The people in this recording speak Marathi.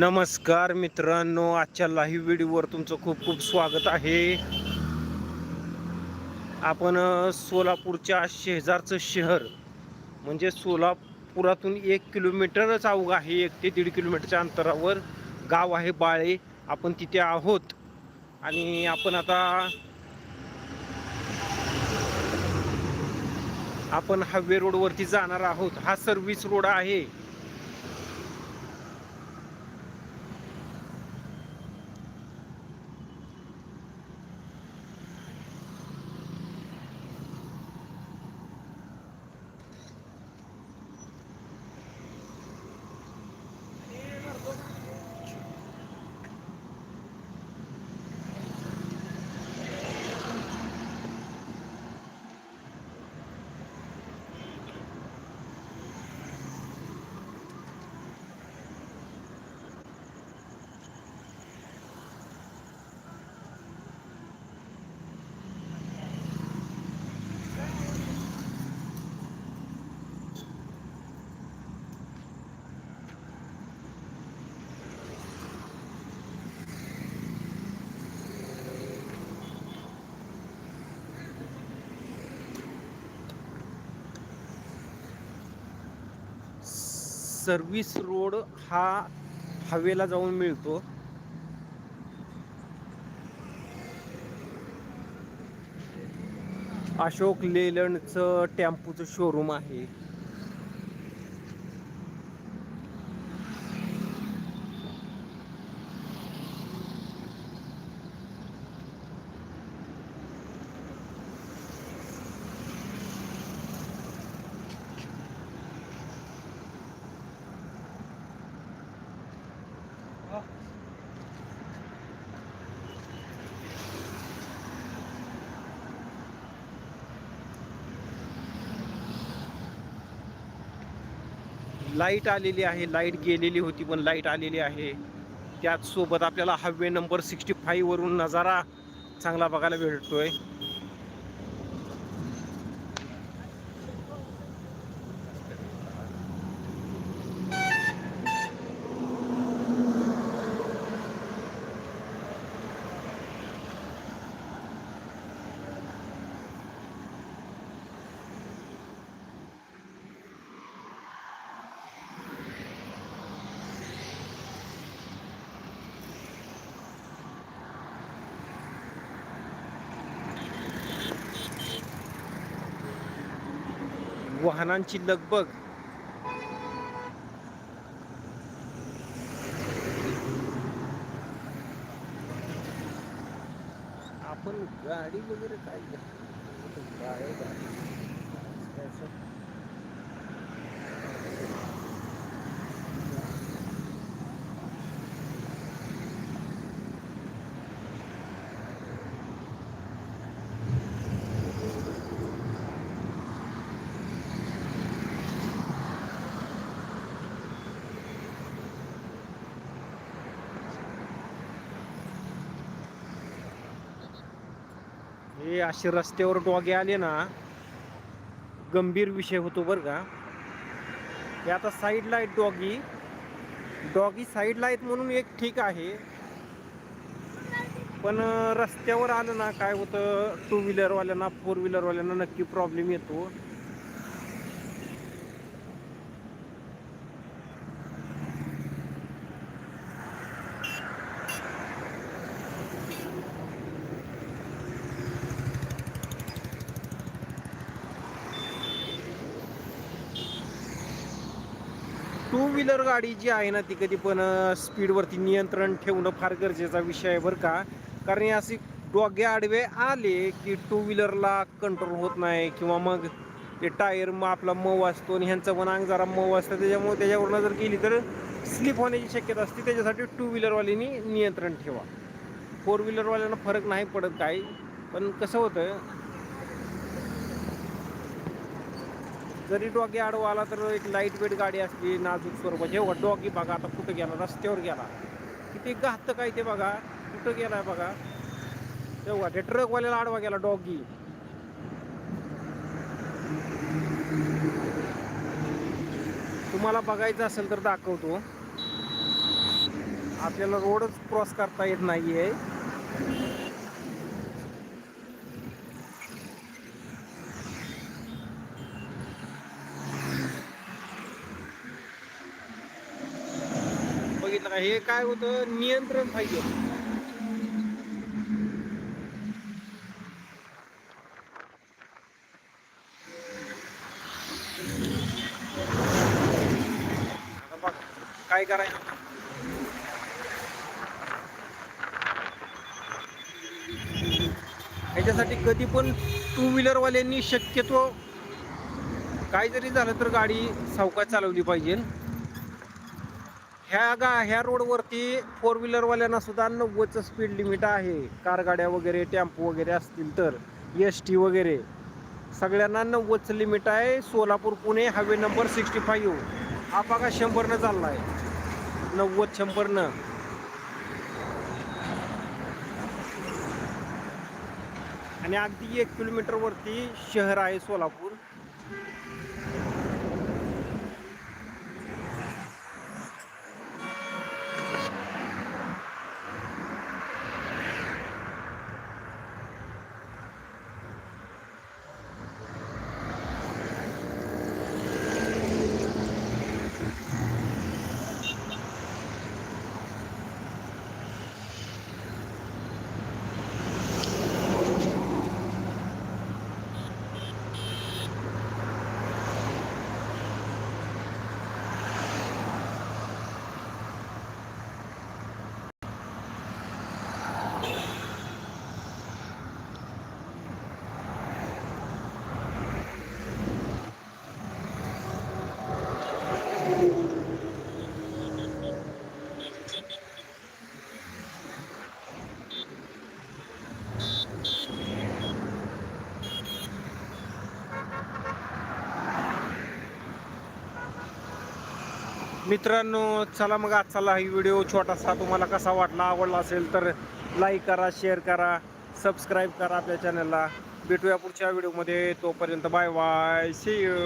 नमस्कार मित्रांनो आजच्या लाईव्ह व्हिडिओवर तुमचं खूप खूप स्वागत आहे. आपण सोलापूरच्या शेजारचं शहर म्हणजे सोलापुरातून एक किलोमीटरच अवघ आहे एक ते दीड किलोमीटरच्या अंतरावर गाव आहे बाळे. आपण तिथे आहोत. आणि आपण आता आपण हायवे रोडवरती जाणार आहोत. हा सर्व्हिस रोड आहे. सर्विस रोड हा हवेला जाऊन मिळतो. अशोक लेलंडचं टेम्पूचं शोरूम आहे. लाइट आलेली आहे लाइट गेलेली होती पण लाइट आलेली आहे. त्याचसोबत आपल्याला हायवे नंबर सिक्स्टी फाईव्हवरून नजारा चांगला बघायला भेटतो आहे वाहनांची लगबग. आपण गाडी वगैरे काय हे असे रस्त्यावर डॉगे आले ना गंभीर विषय होतो बरं का. हे आता साईडला आहेत डॉगी. डॉगी साईडला आहेत म्हणून एक ठीक आहे. पण रस्त्यावर आलं ना काय होतं टू व्हीलरवाल्यांना फोर व्हीलरवाल्यांना नक्की प्रॉब्लेम येतो. टू व्हीलर गाडी जी आहे ना ती कधी पण स्पीडवरती नियंत्रण ठेवणं फार गरजेचा विषय आहे बरं का. कारण हे असे डोगे आडवे आले की टू व्हीलरला कंट्रोल होत नाही किंवा मग ते टायर मग आपला मऊ असतो आणि ह्यांचं पण अंग जरा मऊ असतं. त्याच्यामुळे त्याच्यावरनं जर गेली तर स्लिप होण्याची शक्यता असते. त्याच्यासाठी टू व्हीलरवाल्यांनी नियंत्रण ठेवा. फोर व्हीलरवाल्यांना फरक नाही पडत काही. पण कसं होतं जरी डॉगी आडवा आला तर एक लाइट वेट गाडी असली नाजूक स्वरूपाची जेव्हा डॉगी बघा आता कुठं गेला? रस्त्यावर गेला. किती घातलं काय ते बघा. कुठं गेलाय बघा? तेव्हा ते ट्रकवाल्याला आडवा गेला डॉगी. तुम्हाला बघायचं असेल तर दाखवतो. आपल्याला रोडच क्रॉस करता येत नाही आहे का हे काय होतं? नियंत्रण पाहिजे काय करायचं? ह्याच्यासाठी कधी पण टू व्हीलरवाल्यांनी शक्यतो काय जरी झालं तर गाडी सावकाश चालवली पाहिजे. ह्या गा ह्या रोडवरती फोर व्हीलरवाल्यांना सुद्धा नव्वदचं स्पीड लिमिट आहे. कार गाड्या वगैरे टेम्पो वगैरे असतील तर. एस टी वगैरे. सगळ्यांना नव्वदचं लिमिट आहे. Solapur Pune highway number sixty five हा बघा शंभरनं चालला आहे नव्वद शंभरनं. आणि अगदी एक किलोमीटरवरती शहर आहे सोलापूर. मित्रांनो चला मग आजचा हा व्हिडिओ छोटासा तुम्हाला कसा वाटला आवडला असेल तर लाईक करा शेअर करा सबस्क्राईब करा आपल्या चॅनलला भेटूया पुढच्या व्हिडिओमध्ये तोपर्यंत बाय बाय सी यू